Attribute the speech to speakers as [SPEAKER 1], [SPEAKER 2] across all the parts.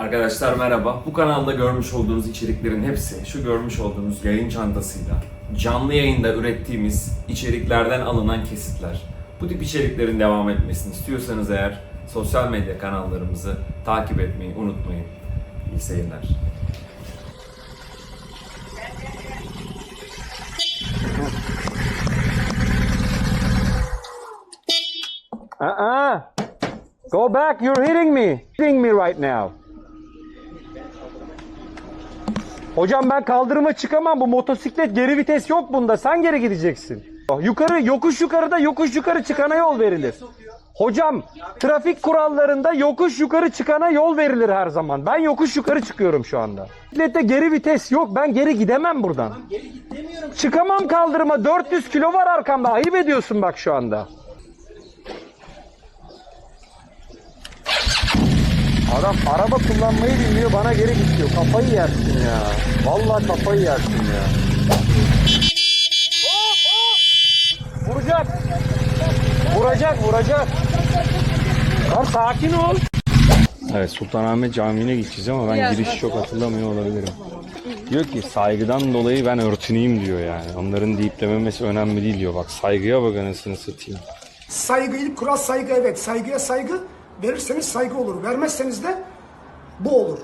[SPEAKER 1] Arkadaşlar merhaba. Bu kanalda görmüş olduğunuz içeriklerin hepsi şu görmüş olduğunuz yayın çantasıyla canlı yayında ürettiğimiz içeriklerden alınan kesitler. Bu tip içeriklerin devam etmesini istiyorsanız eğer sosyal medya kanallarımızı takip etmeyi unutmayın. İyi seyirler.
[SPEAKER 2] Uh-uh. Go back. You're hitting me. Hitting me right now. Hocam ben kaldırıma çıkamam. Bu motosiklet geri vites yok bunda. Sen geri gideceksin. Yukarı, yokuş yukarıda yokuş yukarı çıkana yol verilir. Hocam trafik kurallarında yokuş yukarı çıkana yol verilir her zaman. Ben yokuş yukarı çıkıyorum şu anda. Bisiklette geri vites yok. Ben geri gidemem buradan. Çıkamam kaldırıma. 400 kilo var arkamda. Ayıp ediyorsun bak şu anda. Adam araba kullanmayı bilmiyor bana geri gidiyor. Kafayı yersin ya. Vallahi kafayı yersin ya. Vuracak. Vuracak, vuracak. Tamam sakin ol. Evet Sultanahmet Camii'ne gideceğiz ama ben giriş çok hatırlamıyor olabilirim. Diyor ki saygıdan dolayı ben örtüneyim diyor yani. Onların deyip dememesi önemli değil diyor. Bak saygıya bak anasını satayım.
[SPEAKER 3] Saygı, kural saygı evet. Saygıya saygı verirseniz saygı olur. Vermezseniz de bu olur.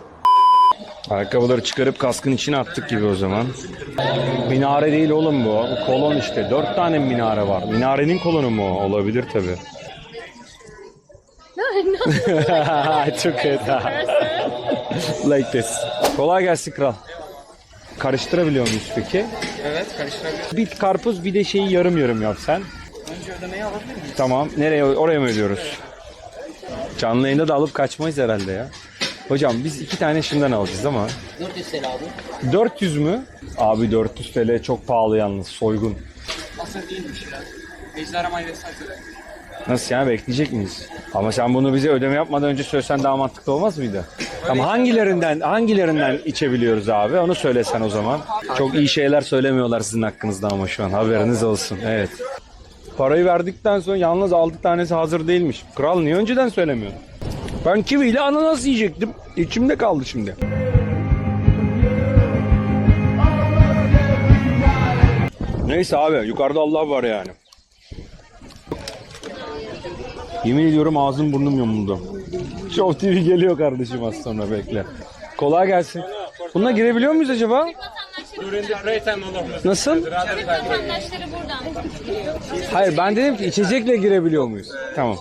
[SPEAKER 2] Ayakkabıları çıkarıp kaskın içine attık gibi o zaman. Minare değil oğlum bu. Bu kolon işte. Dört tane minare var. Minarenin kolonu mu? Olabilir tabi. I took it. like this. Kolay gelsin kral. Karıştırabiliyor muyuz peki?
[SPEAKER 4] Evet karıştırabiliriz.
[SPEAKER 2] Bir karpuz bir de şeyi yarım yarım yap sen.
[SPEAKER 4] Önce ödemeyi alabilir miyiz?
[SPEAKER 2] Tamam. Nereye? Oraya mı ödüyoruz? Canlı yayında da alıp kaçmayız herhalde ya. Hocam biz iki tane şundan alacağız ama
[SPEAKER 4] 400 TL abi.
[SPEAKER 2] 400 mü? Abi 400 TL çok pahalı yalnız soygun.
[SPEAKER 4] Aslında değilmiş ya. Ejderha meyvesi hazır.
[SPEAKER 2] Nasıl yani bekleyecek miyiz? Ama sen bunu bize ödeme yapmadan önce söylesen daha mantıklı olmaz mıydı? Ama hangilerinden hangilerinden içebiliyoruz abi? Onu söylesen o zaman. Çok iyi şeyler söylemiyorlar sizin hakkınızda ama şu an haberiniz olsun. Evet. Parayı verdikten sonra yalnız 6 tanesi hazır değilmiş. Kral niye önceden söylemiyorsun? Ben kiviyle ananas yiyecektim. İçimde kaldı şimdi. Neyse abi yukarıda Allah var yani. Yemin ediyorum ağzım burnum yamuldu. Show TV geliyor kardeşim az sonra bekle. Kolay gelsin. Bununla girebiliyor muyuz acaba? Nasıl?
[SPEAKER 5] Vatandaşları buradan giriyor.
[SPEAKER 2] Hayır ben dedim ki içecekle girebiliyor muyuz? Tamam.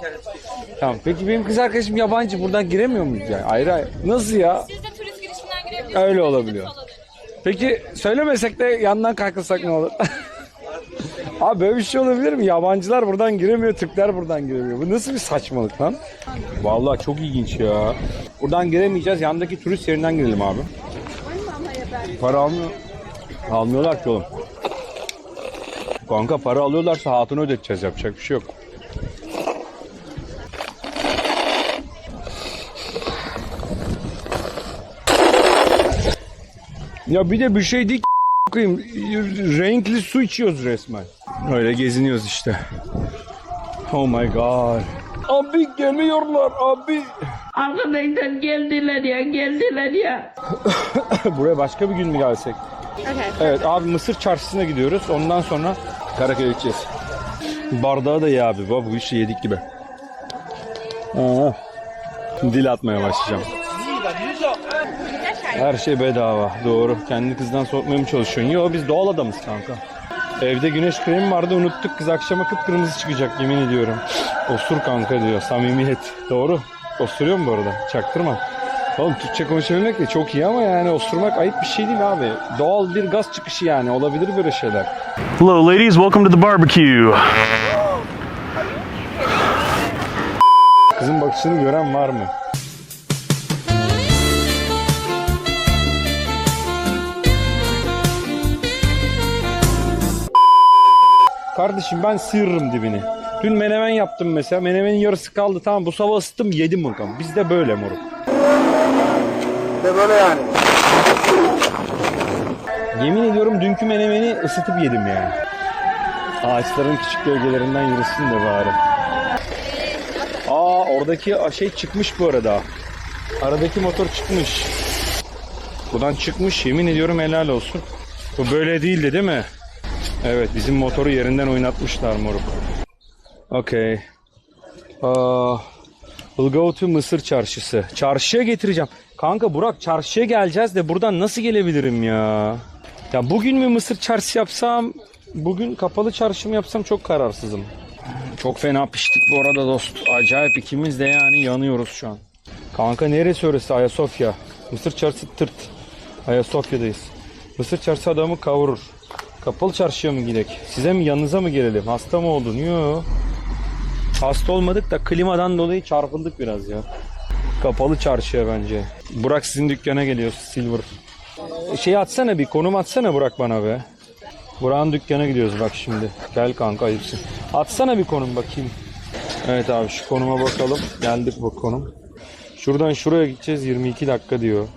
[SPEAKER 2] Tamam. Peki benim kız arkadaşım yabancı buradan giremiyor muyuz yani? Ayrı ayrı. Nasıl ya?
[SPEAKER 5] Siz de turist girişinden girebiliyorsunuz.
[SPEAKER 2] Öyle olabiliyor. Peki söylemesek de yandan kalkılsak ne olur? Abi böyle bir şey olabilir mi? Yabancılar buradan giremiyor, Türkler buradan giremiyor. Bu nasıl bir saçmalık lan? Vallahi çok ilginç ya. Buradan giremeyeceğiz. Yandaki turist yerinden girelim abi. Para almıyor. Almıyorlar ki oğlum. Kanka para alıyorlarsa hatunu ödeteceğiz. Yapacak bir şey yok. Ya bir de bir şey değil koyayım. Renkli su içiyoruz resmen. Öyle geziniyoruz işte. Oh my god. Abi geliyorlar abi.
[SPEAKER 6] Arkadan geldiler ya geldiler ya.
[SPEAKER 2] Buraya başka bir gün mü gelsek? Evet abi Mısır çarşısına gidiyoruz. Ondan sonra Karaköy'e gideceğiz. Bardağı da ye abi. Bu işi yedik gibi. Aa, dil atmaya başlayacağım. Her şey bedava. Doğru. Kendi kızdan soğutmaya mı çalışıyorsun? Yo biz doğal adamız kanka. Evde güneş kremi vardı unuttuk. Kız akşama kıpkırmızı çıkacak yemin ediyorum. Osur kanka diyor. Samimiyet. Doğru. Osuruyor mu bu arada? Çaktırma. Oğlum Türkçe konuşabilmek de çok iyi ama yani osurmak ayıp bir şey değil abi. Doğal bir gaz çıkışı yani. Olabilir böyle şeyler.
[SPEAKER 7] Hello, ladies. Welcome to the barbecue.
[SPEAKER 2] Kızın bakışını gören var mı? Kardeşim ben sıyırırım dibini. Dün menemen yaptım mesela. Menemenin yarısı kaldı. Tamam bu sabah ısıttım yedim bakalım. Bizde böyle moruk.
[SPEAKER 3] Böyle yani.
[SPEAKER 2] Yemin ediyorum dünkü menemeni ısıtıp yedim yani. Ağaçların küçük gölgelerinden yürüsün de bari. Aa oradaki şey çıkmış bu arada. Aradaki motor çıkmış. Buradan çıkmış yemin ediyorum helal olsun. Bu böyle değildi değil mi? Evet bizim motoru yerinden oynatmışlar moruk. Okay. Go to Mısır çarşısı. Çarşıya getireceğim. Kanka Burak çarşıya geleceğiz de buradan nasıl gelebilirim ya? Ya bugün mü Mısır çarşısı yapsam, bugün kapalı çarşı mı yapsam çok kararsızım. Çok fena piştik bu arada dost. Acayip ikimiz de yani yanıyoruz şu an. Kanka neresi orası Ayasofya? Mısır çarşısı tırt. Ayasofya'dayız. Mısır çarşısı adamı kavurur. Kapalı çarşıya mı gidek? Size mi yanınıza mı gelelim? Hasta mı oldun? Yok. Hasta olmadık da klimadan dolayı çarpıldık biraz ya. Kapalı çarşıya bence. Burak sizin dükkana geliyor Silver. Şey atsana bir konum atsana Burak bana be. Burak'ın dükkana gidiyoruz bak şimdi. Gel kanka ayıpsın. Atsana bir konum bakayım. Evet abi şu konuma bakalım. Geldik bu konum. Şuradan şuraya gideceğiz 22 dakika diyor.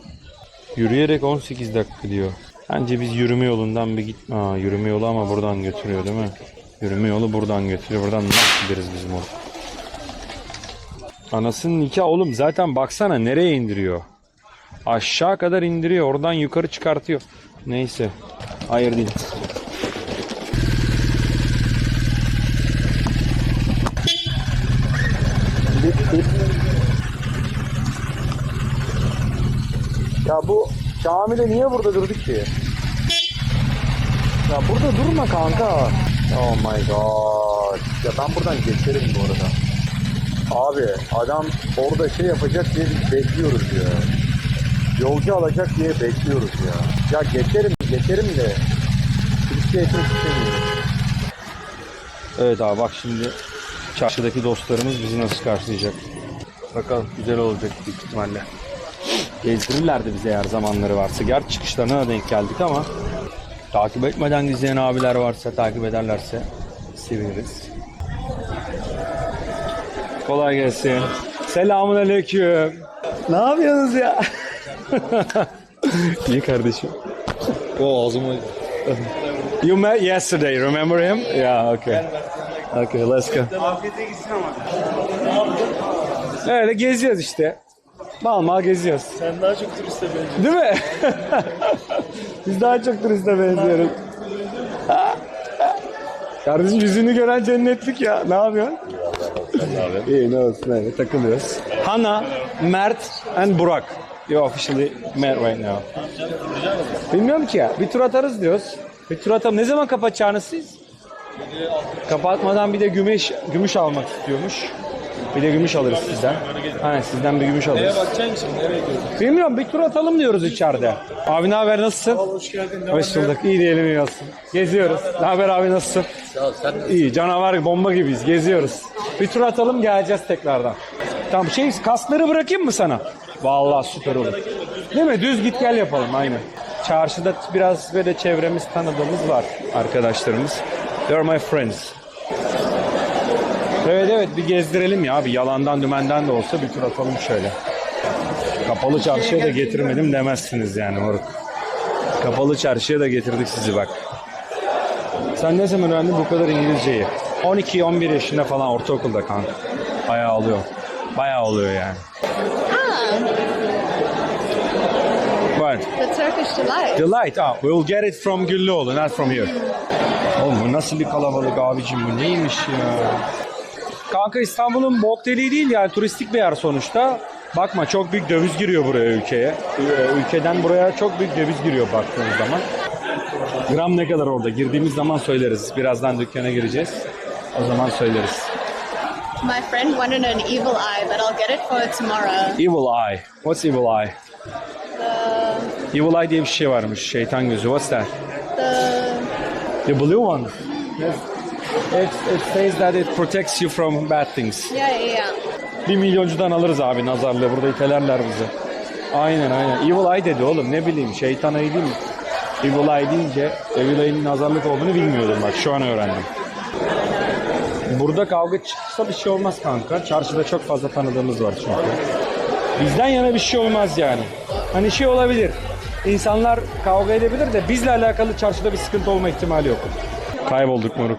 [SPEAKER 2] Yürüyerek 18 dakika diyor. Bence biz yürüme yolundan bir gitme. Aa, yürüme yolu ama buradan götürüyor değil mi? Yürüme yolu buradan götürüyor. Buradan nasıl gideriz biz moruk? Anasının nikah oğlum zaten baksana nereye indiriyor. Aşağı kadar indiriyor. Oradan yukarı çıkartıyor. Neyse. Hayır değil. Ya bu Kamil'e niye burada durdu ki? Ya burada durma kanka. Oh my god. Ya ben buradan geçerim bu arada. Abi adam orada şey yapacak diye bekliyoruz ya. Yolcu alacak diye bekliyoruz ya. Ya geçerim geçerim de. Kimse etmek istemiyorum. Evet abi bak şimdi çarşıdaki dostlarımız bizi nasıl karşılayacak. Bakalım güzel olacak büyük ihtimalle. Gezdirirlerdi bize eğer zamanları varsa. Gerçi çıkışlarına denk geldik ama takip etmeden izleyen abiler varsa takip ederlerse seviniriz. Kolay gelsin. Selamun aleyküm. Ne yapıyorsunuz ya? İyi kardeşim. O ağzıma... You met yesterday, remember him? Yeah, okay. Okay, let's go. Öyle geziyoruz işte. Mal mal geziyoruz.
[SPEAKER 8] Sen daha çok turiste benziyorsun.
[SPEAKER 2] Değil mi? Biz daha çok turiste benziyoruz. Kardeşim yüzünü gören cennetlik ya. Ne yapıyorsun? İyi ne olsun öyle takılıyoruz. Hana, Mert and Burak. You officially met right now. Bilmiyorum ki ya. Bir tur atarız diyoruz. Bir tur atalım. Ne zaman kapatacağınız siz? Kapatmadan bir de gümüş gümüş almak istiyormuş. Bir de gümüş alırız sizden. Aynen sizden bir gümüş alırız.
[SPEAKER 8] Bakacaksın şimdi nereye gidiyorsun?
[SPEAKER 2] Bilmiyorum bir tur atalım diyoruz içeride. Abi ne haber nasılsın?
[SPEAKER 8] Hoş geldin.
[SPEAKER 2] Hoş bulduk. İyi diyelim iyi olsun. Geziyoruz. Ne haber abi nasılsın? İyi canavar bomba gibiyiz. Geziyoruz. Bir tur atalım geleceğiz tekrardan. Tamam şey kasları bırakayım mı sana? Vallahi süper olur. Değil mi? Düz git gel yapalım aynen. Çarşıda biraz böyle çevremiz tanıdığımız var arkadaşlarımız. They are my friends. Evet evet bir gezdirelim ya. Bir yalandan dümenden de olsa bir tur atalım şöyle. Kapalı çarşıya da getirmedim demezsiniz yani moruk. Kapalı çarşıya da getirdik sizi bak. Sen ne zaman öğrendin bu kadar İngilizceyi? 12-11 yaşında falan ortaokulda kanka. Bayağı oluyor. Bayağı oluyor yani. What?
[SPEAKER 5] The Turkish delight.
[SPEAKER 2] Delight. Ah, we'll get it from Güllüoğlu, not from here. Oğlum bu nasıl bir kalabalık abicim bu neymiş ya? Kanka İstanbul'un bok deliği değil yani turistik bir yer sonuçta. Bakma çok büyük döviz giriyor buraya ülkeye. Ülkeden buraya çok büyük döviz giriyor baktığınız zaman. Gram ne kadar orada? Girdiğimiz zaman söyleriz. Birazdan dükkana gireceğiz. O zaman söyleriz.
[SPEAKER 5] My friend wanted an evil eye, but I'll get it for tomorrow.
[SPEAKER 2] Evil Eye. What's Evil Eye? Evil Eye diye bir şey varmış. Şeytan gözü. What's that?
[SPEAKER 5] The
[SPEAKER 2] The blue one. Yes. It, it says that it protects you from bad things.
[SPEAKER 5] yeah, yeah, yeah.
[SPEAKER 2] Bir milyoncudan alırız abi nazarlığı. Burada itelerler bizi. Aynen aynen. Evil Eye dedi oğlum ne bileyim. Şeytan ayı değil mi? Evil Eye deyince Evil Eye'nin nazarlık olduğunu bilmiyordum bak. Şu an öğrendim. Burada kavga çıksa bir şey olmaz kanka. Çarşıda çok fazla tanıdığımız var çünkü. Bizden yana bir şey olmaz yani. Hani şey olabilir. İnsanlar kavga edebilir de bizle alakalı çarşıda bir sıkıntı olma ihtimali yok. Kaybolduk moruk.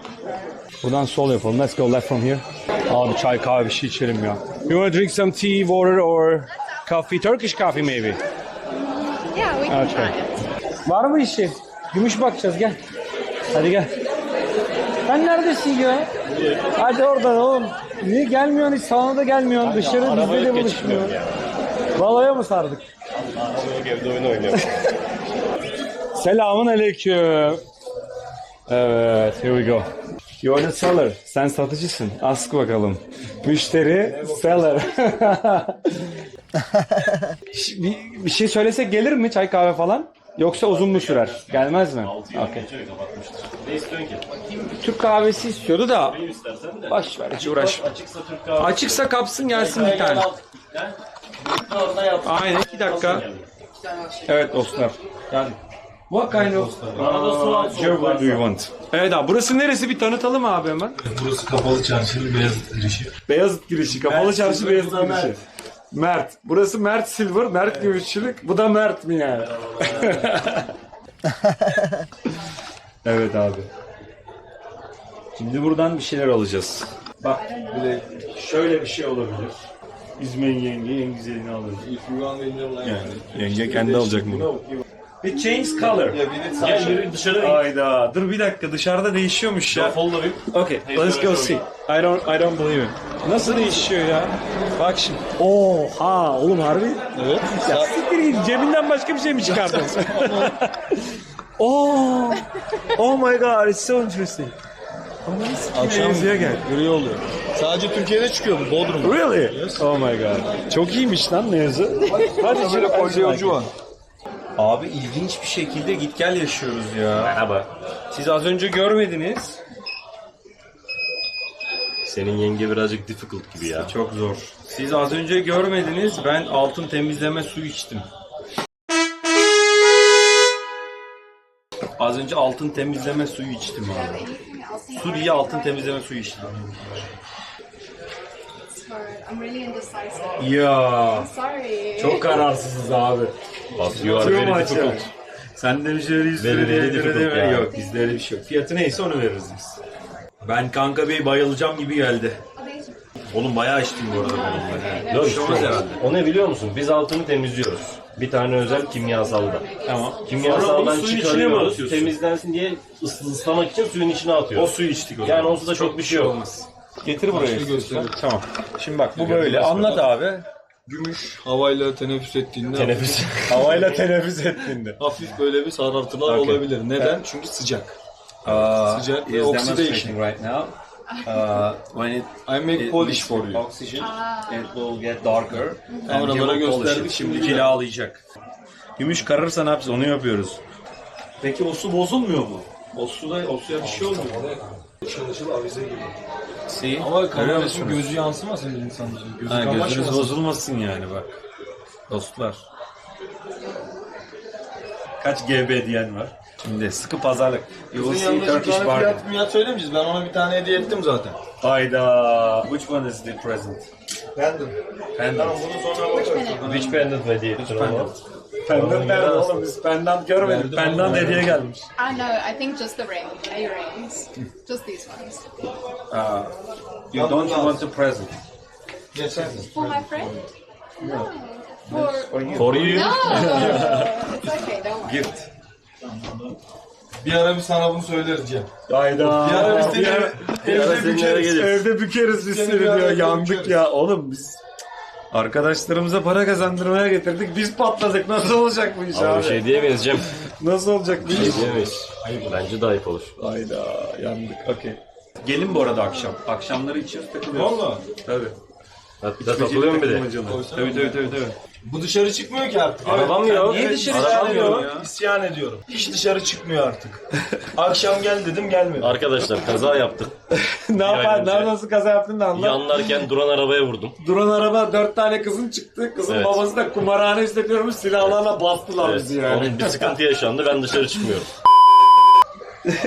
[SPEAKER 2] Buradan sol yapalım. Let's go left from here. Abi çay kahve bir şey içelim ya. You wanna drink some tea, water or coffee, Turkish coffee maybe.
[SPEAKER 5] Yeah, we can
[SPEAKER 2] Okay.
[SPEAKER 5] try it.
[SPEAKER 2] Var mı işi? Gümüş bakacağız gel. Hadi gel. Sen neredesin ya? Hadi oradan oğlum. Niye gelmiyorsun hiç salona da gelmiyorsun. Dışarı bizde de buluşmuyor. Baloya mı sardık?
[SPEAKER 7] Evde oyun oynuyorum.
[SPEAKER 2] Selamun aleyküm. Evet, here we go. You're the seller. Sen satıcısın. Ask bakalım. Müşteri, seller. Bir, bir şey söylesek gelir mi çay kahve falan? Yoksa uzun mu sürer? Gelmez mi? Okay.
[SPEAKER 7] Ne istiyorsun ki?
[SPEAKER 2] Türk kahvesi istiyordu da
[SPEAKER 7] Benim istersen de.
[SPEAKER 2] baş ver hiç uğraş.
[SPEAKER 7] Açıksa Türk kahvesi.
[SPEAKER 2] Açıksa kapsın gelsin bir tane.
[SPEAKER 7] Orada yap.
[SPEAKER 2] Aynen iki dakika. Evet dostlar. Geldik. What kind of
[SPEAKER 7] su al.
[SPEAKER 2] uh, do you want? Evet abi burası neresi bir tanıtalım abi hemen.
[SPEAKER 8] Burası kapalı çarşının beyaz girişi.
[SPEAKER 2] Beyazıt girişi, kapalı çarşı Beyazıt girişi.
[SPEAKER 8] Mert.
[SPEAKER 2] Burası Mert Silver, Mert Gümüşçülük. Bu da Mert mi yani? evet abi. Şimdi buradan bir şeyler alacağız. Bak bir de şöyle bir şey olabilir. İzmir'in yenge en güzelini alır. Yani yenge kendi alacak bunu. Bir change color.
[SPEAKER 7] Gel yürü dışarı.
[SPEAKER 2] Hayda. Dur bir dakika dışarıda değişiyormuş ya.
[SPEAKER 7] Follow
[SPEAKER 2] Okay, let's go see. I don't I don't believe it. Nasıl değişiyor ya? Bak şimdi. Oha, oğlum harbi. Evet. Ya siktir git. Cebinden başka bir şey mi çıkardın? oh. Oh my god, it's so interesting.
[SPEAKER 8] Akşam
[SPEAKER 2] Mevzuya gel.
[SPEAKER 8] gri oluyor. Sadece Türkiye'de çıkıyor bu Bodrum.
[SPEAKER 2] Really? Oh my god. Çok iyiymiş lan mevzu. Hadi şöyle
[SPEAKER 8] Kolyoncu var.
[SPEAKER 2] Abi ilginç bir şekilde git gel yaşıyoruz ya.
[SPEAKER 7] Merhaba.
[SPEAKER 2] Siz az önce görmediniz.
[SPEAKER 7] Senin yenge birazcık difficult gibi ya.
[SPEAKER 2] Çok zor. Siz az önce görmediniz. Ben altın temizleme su içtim. Az önce altın temizleme suyu içtim abi. Su diye altın temizleme suyu içtim. Ya
[SPEAKER 5] Sorry.
[SPEAKER 2] çok kararsızız abi.
[SPEAKER 7] But you are very difficult.
[SPEAKER 2] Sen de bir şeyleri
[SPEAKER 7] Very,
[SPEAKER 2] üstüne
[SPEAKER 7] very
[SPEAKER 2] diye
[SPEAKER 7] difficult
[SPEAKER 2] deme.
[SPEAKER 7] yani.
[SPEAKER 2] Yok bizde öyle bir şey yok. Fiyatı neyse onu veririz biz. Ben kanka bey bayılacağım gibi geldi. Oğlum bayağı içtim bu arada ben.
[SPEAKER 7] Yok
[SPEAKER 2] Bir
[SPEAKER 7] işte
[SPEAKER 2] şey olmaz herhalde.
[SPEAKER 7] o ne biliyor musun? Biz altını temizliyoruz. Bir tane özel kimyasalda.
[SPEAKER 2] Tamam. Sonra
[SPEAKER 7] Kimyasaldan
[SPEAKER 2] suyun içine mi
[SPEAKER 7] çıkarıyoruz.
[SPEAKER 2] atıyorsun?
[SPEAKER 7] Temizlensin diye ıs- ıslamak için suyun içine
[SPEAKER 2] O
[SPEAKER 7] atıyoruz.
[SPEAKER 2] suyu içtik o
[SPEAKER 7] Yani
[SPEAKER 2] zaman.
[SPEAKER 7] olsa da çok bir şey yok.
[SPEAKER 2] Getir buraya. Tamam. Şimdi bak bu böyle. Anlat abi.
[SPEAKER 8] Gümüş havayla teneffüs ettiğinde
[SPEAKER 7] Teneffüs.
[SPEAKER 2] Havayla teneffüs ettiğinde.
[SPEAKER 8] hafif böyle bir sarartılar
[SPEAKER 2] Okay.
[SPEAKER 8] olabilir. Neden? Çünkü sıcak.
[SPEAKER 2] Uh,
[SPEAKER 8] Sıcak ve
[SPEAKER 2] is
[SPEAKER 8] oxidation.
[SPEAKER 2] demonstrating right now. Uh, when it,
[SPEAKER 8] I make
[SPEAKER 2] it
[SPEAKER 8] polish for you.
[SPEAKER 2] oxygen, it will get darker. and
[SPEAKER 8] Kameralara
[SPEAKER 2] you will polish
[SPEAKER 8] gösterdik,
[SPEAKER 2] it.
[SPEAKER 8] şimdi
[SPEAKER 2] Şimdi kilalayacak. Gümüş kararırsa ne yapacağız? Onu yapıyoruz. Peki o su bozulmuyor mu? O suda o suya bir şey olmuyor.
[SPEAKER 8] Çalışıl avize gibi.
[SPEAKER 2] See?
[SPEAKER 8] Ama
[SPEAKER 2] Görüyor
[SPEAKER 8] kameranın
[SPEAKER 2] musunuz?
[SPEAKER 8] gözü yansımasın insanların. Gözü
[SPEAKER 2] Ha, gözünüz
[SPEAKER 8] kamaşmasın.
[SPEAKER 2] bozulmasın yani bak. Dostlar. Kaç GB diyen var? Şimdi sıkı pazarlık.
[SPEAKER 8] Bizim
[SPEAKER 2] see
[SPEAKER 8] yanında bir
[SPEAKER 2] Turkish
[SPEAKER 8] tane
[SPEAKER 2] bargain.
[SPEAKER 8] fiyat fiyat söylemeyeceğiz. Ben ona bir tane hediye ettim zaten.
[SPEAKER 2] Hayda. Which one is the present?
[SPEAKER 8] Bendim.
[SPEAKER 2] Pendant.
[SPEAKER 8] Bunu sonra bakarız.
[SPEAKER 7] Which pendant hediye ettin ona?
[SPEAKER 2] Pendant nerede oğlum? Biz pendant görmedik. Pendant hediye gelmiş.
[SPEAKER 5] I know. I think just the ring, earrings, just these ones.
[SPEAKER 2] Uh, you don't want a present.
[SPEAKER 8] Geçen.
[SPEAKER 5] For my friend? No. For
[SPEAKER 7] For you.
[SPEAKER 5] no. it's okay. Don't worry.
[SPEAKER 2] Gift.
[SPEAKER 8] Bir ara bir sana bunu söyleriz Cem.
[SPEAKER 2] Hayda.
[SPEAKER 8] Bir ara biz seni
[SPEAKER 2] Bir ara-
[SPEAKER 8] evde
[SPEAKER 7] ara.
[SPEAKER 2] Evde bükeriz biz
[SPEAKER 8] Seni bir
[SPEAKER 2] diyor. Yandık
[SPEAKER 8] bükeriz.
[SPEAKER 2] ya. Oğlum biz arkadaşlarımıza para kazandırmaya getirdik. Biz patladık. Nasıl olacak bu iş abi?
[SPEAKER 7] bir şey diyemeyiz Cem.
[SPEAKER 2] Nasıl olacak bu
[SPEAKER 7] Bir
[SPEAKER 2] iş?
[SPEAKER 7] şey diyemeyiz. Bence de ayıp olur.
[SPEAKER 2] Hayda yandık. Okey. Gelin bu arada akşam. Akşamları içiyoruz takılıyoruz.
[SPEAKER 8] Valla.
[SPEAKER 2] Tabii.
[SPEAKER 7] Hatta takılıyor mu bir de?
[SPEAKER 2] Tabii tabii tabii. tabii.
[SPEAKER 8] Bu dışarı çıkmıyor ki artık.
[SPEAKER 7] Arabam yok.
[SPEAKER 2] Niye dışarı çıkmıyor ya?
[SPEAKER 8] İsyan ediyorum. Hiç dışarı çıkmıyor artık. Akşam gel dedim gelmedi.
[SPEAKER 7] Arkadaşlar kaza yaptık.
[SPEAKER 2] ne yapar?
[SPEAKER 7] önce.
[SPEAKER 2] Nasıl kaza yaptın da anlat.
[SPEAKER 7] Yanlarken duran arabaya vurdum.
[SPEAKER 2] Duran araba dört tane kızın çıktı. Kızın
[SPEAKER 7] Evet.
[SPEAKER 2] babası da kumarhane işletiyormuş. Silahlarla bastılar
[SPEAKER 7] Evet.
[SPEAKER 2] bizi yani.
[SPEAKER 7] Onun bir sıkıntı yaşandı. Ben dışarı çıkmıyorum.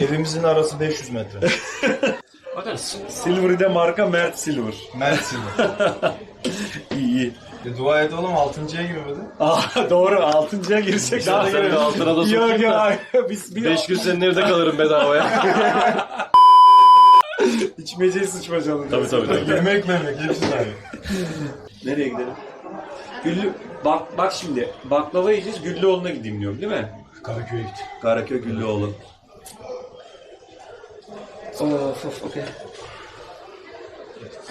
[SPEAKER 8] Evimizin arası 500 metre.
[SPEAKER 2] Silver'de marka Mert Silver.
[SPEAKER 8] Mersin.
[SPEAKER 2] İyi iyi.
[SPEAKER 8] E, dua et oğlum 6.ya girmedi.
[SPEAKER 2] Aa, doğru altıncıya girsek daha
[SPEAKER 7] Sen de altına da
[SPEAKER 2] Yok
[SPEAKER 7] sokayım
[SPEAKER 2] yok
[SPEAKER 7] da.
[SPEAKER 2] hayır. Biz bir
[SPEAKER 7] 5 gün senin evde kalırım bedavaya.
[SPEAKER 2] içmeceyi sıçmacalı.
[SPEAKER 7] tabii tabii tabii.
[SPEAKER 8] Yemek memek hepsi aynı.
[SPEAKER 2] Nereye gidelim? Güllü, bak bak şimdi baklava yiyeceğiz Güllüoğlu'na gideyim diyorum değil mi?
[SPEAKER 8] Karaköy'e git.
[SPEAKER 2] Karaköy Güllüoğlu.
[SPEAKER 9] Of of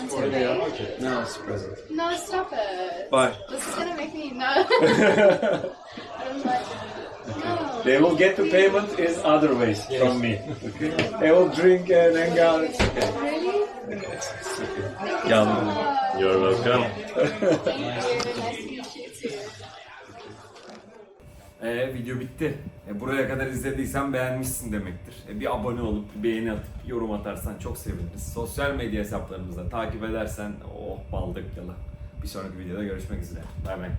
[SPEAKER 9] okay.
[SPEAKER 5] Antigone.
[SPEAKER 2] Now it's present.
[SPEAKER 5] No, stop it.
[SPEAKER 2] Bye.
[SPEAKER 5] This is gonna make me no. I'm like, no.
[SPEAKER 2] They will get the payment in other ways from me. Okay? They will drink and hang out. It's okay.
[SPEAKER 5] Really?
[SPEAKER 2] Yandım.
[SPEAKER 7] You're welcome.
[SPEAKER 5] Thank you. Nice to meet you too.
[SPEAKER 1] Ee, video bitti. E, buraya kadar izlediysen beğenmişsin demektir. E, bir abone olup bir beğeni atıp yorum atarsan çok seviniriz. Sosyal medya hesaplarımızda takip edersen oh baldık yala. Bir sonraki videoda görüşmek üzere. Bay bay.